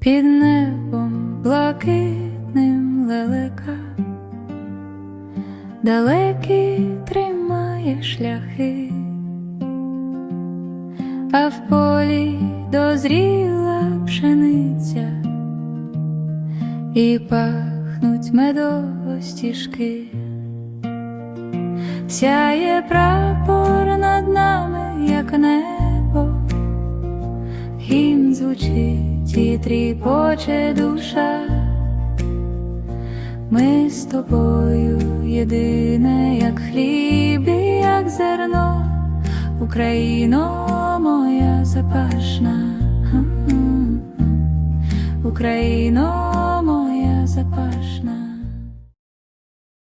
під небом блакитним лелека, далекі тримає шляхи, а в полі дозріла пшениця, і пахнуть медово. Сяє прапор над нами, як небо, гімн звучить і тріпоче душа. Ми з тобою єдине, як хліб і як зерно, Україно моя запашна, Україно